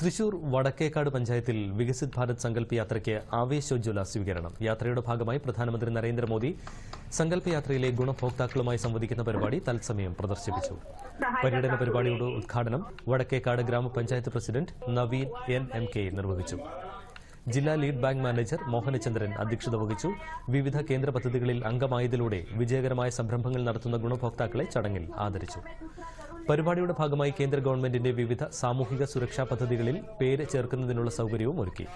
തൃശൂർ വടക്കേക്കാട് പഞ്ചായത്തിൽ വികസിത് ഭാരത് സങ്കല്പ് യാത്രയ്ക്ക് ആവേശോജ്വല സ്വീകരണം. യാത്രയുടെ ഭാഗമായി പ്രധാനമന്ത്രി നരേന്ദ്രമോദി സങ്കല്പ യാത്രയിലെ ഗുണഭോക്താക്കളുമായി സംവദിക്കുന്ന പരിപാടി തത്സമയം പ്രദർശിപ്പിച്ചു. പര്യടന പരിപാടിയുടെ ഉദ്ഘാടനം വടക്കേക്കാട് ഗ്രാമപഞ്ചായത്ത് president Naveen N M K നിർവഹിച്ചു. ജില്ലാ ലീഡ് ബാങ്ക് മാനേജർ മോഹനചന്ദ്രൻ അധ്യക്ഷത വഹിച്ചു. വിവിധ കേന്ദ്ര പദ്ധതികളിൽ അംഗമായതിലൂടെ വിജയകരമായ സംരംഭങ്ങൾ നടത്തുന്ന ഗുണഭോക്താക്കളെ ചടങ്ങിൽ ആദരിച്ചു. പരിപാടിയുടെ ഭാഗമായി കേന്ദ്ര ഗവൺമെന്റിന്റെ വിവിധ സാമൂഹിക സുരക്ഷാ പദ്ധതികളിൽ പേര് ചേർക്കുന്നതിനുള്ള സൌകര്യവും ഒരുക്കി.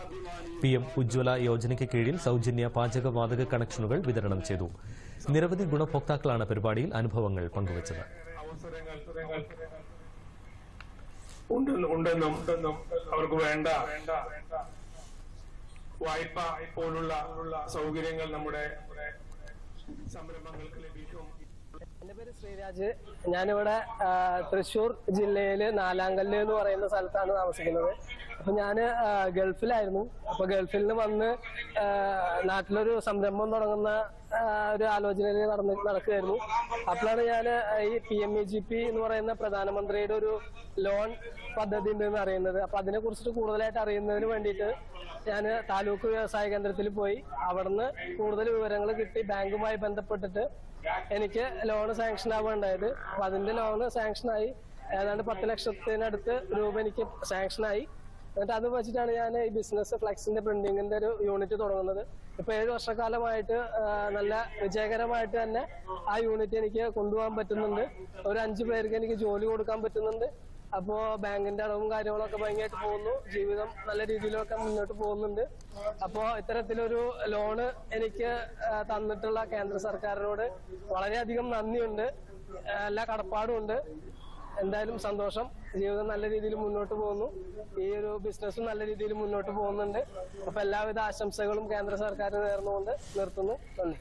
പി എം ഉജ്ജ്വല യോജനയ്ക്ക് കീഴിൽ സൌജന്യ പാചകവാതക കണക്ഷനുകൾ വിതരണം ചെയ്തു. നിരവധി ഗുണഭോക്താക്കളാണ് പരിപാടിയിൽ അനുഭവങ്ങൾ പങ്കുവച്ചത്. അവർക്ക് വേണ്ട വായ്പ പോലുള്ള സൗകര്യങ്ങൾ നമ്മുടെ സംരംഭങ്ങൾക്ക് ലഭിക്കും. എന്റെ പേര് ശ്രീരാജ്. ഞാനിവിടെ തൃശൂർ ജില്ലയിൽ നാലാങ്കല്ല് എന്ന് പറയുന്ന സ്ഥലത്താണ് താമസിക്കുന്നത്. അപ്പൊ ഞാൻ ഗൾഫിലായിരുന്നു. അപ്പൊ ഗൾഫിൽ നിന്ന് വന്ന് നാട്ടിലൊരു സംരംഭം തുടങ്ങുന്ന ഒരു ആലോചനയിൽ നടന്ന് നടക്കുകയായിരുന്നു. അപ്പോഴാണ് ഞാൻ ഈ P M A G P എന്ന് പറയുന്ന പ്രധാനമന്ത്രിയുടെ ഒരു ലോൺ പദ്ധതി ഉണ്ടെന്ന് അറിയുന്നത്. അപ്പൊ അതിനെ കുറിച്ചിട്ട് കൂടുതലായിട്ട് അറിയുന്നതിന് വേണ്ടിയിട്ട് ഞാൻ താലൂക്ക് വ്യവസായ കേന്ദ്രത്തിൽ പോയി അവിടുന്ന് കൂടുതൽ വിവരങ്ങൾ കിട്ടി. ബാങ്കുമായി ബന്ധപ്പെട്ടിട്ട് എനിക്ക് ലോണ് സാങ്ഷൻ ആവുകയുണ്ടായത് അപ്പൊ അതിന്റെ ലോണ് സാങ്ഷനായി ഏതാണ്ട് പത്ത് ലക്ഷത്തിനടുത്ത് രൂപ എനിക്ക് സാങ്ഷനായി എന്നിട്ട് അത് വെച്ചിട്ടാണ് ഞാൻ ഈ ബിസിനസ് ഫ്ലെക്സിന്റെ പ്രിന്റിങ്ങിന്റെ ഒരു യൂണിറ്റ് തുടങ്ങുന്നത്. ഇപ്പൊ ഏഴ് വർഷക്കാലമായിട്ട് നല്ല വിജയകരമായിട്ട് തന്നെ ആ യൂണിറ്റ് എനിക്ക് കൊണ്ടുപോകാൻ പറ്റുന്നുണ്ട്. ഒരു അഞ്ചു പേർക്ക് എനിക്ക് ജോലി കൊടുക്കാൻ പറ്റുന്നുണ്ട്. അപ്പോ ബാങ്കിന്റെ അടവും കാര്യങ്ങളൊക്കെ ഭയങ്കരമായിട്ട് പോകുന്നു. ജീവിതം നല്ല രീതിയിലൊക്കെ മുന്നോട്ട് പോകുന്നുണ്ട്. അപ്പോ ഇത്തരത്തിലൊരു ലോണ് എനിക്ക് തന്നിട്ടുള്ള കേന്ദ്ര സർക്കാരിനോട് വളരെയധികം നന്ദിയുണ്ട്. എല്ലാ കടപ്പാടും ഉണ്ട്. എന്തായാലും സന്തോഷം. ജീവിതം നല്ല രീതിയിൽ മുന്നോട്ട് പോകുന്നു. ഈ ഒരു ബിസിനസ്സും നല്ല രീതിയിൽ മുന്നോട്ട് പോകുന്നുണ്ട്. അപ്പൊ എല്ലാവിധ ആശംസകളും കേന്ദ്ര സർക്കാരിന് നേർന്നുകൊണ്ട് നിർത്തുന്നു. നന്ദി.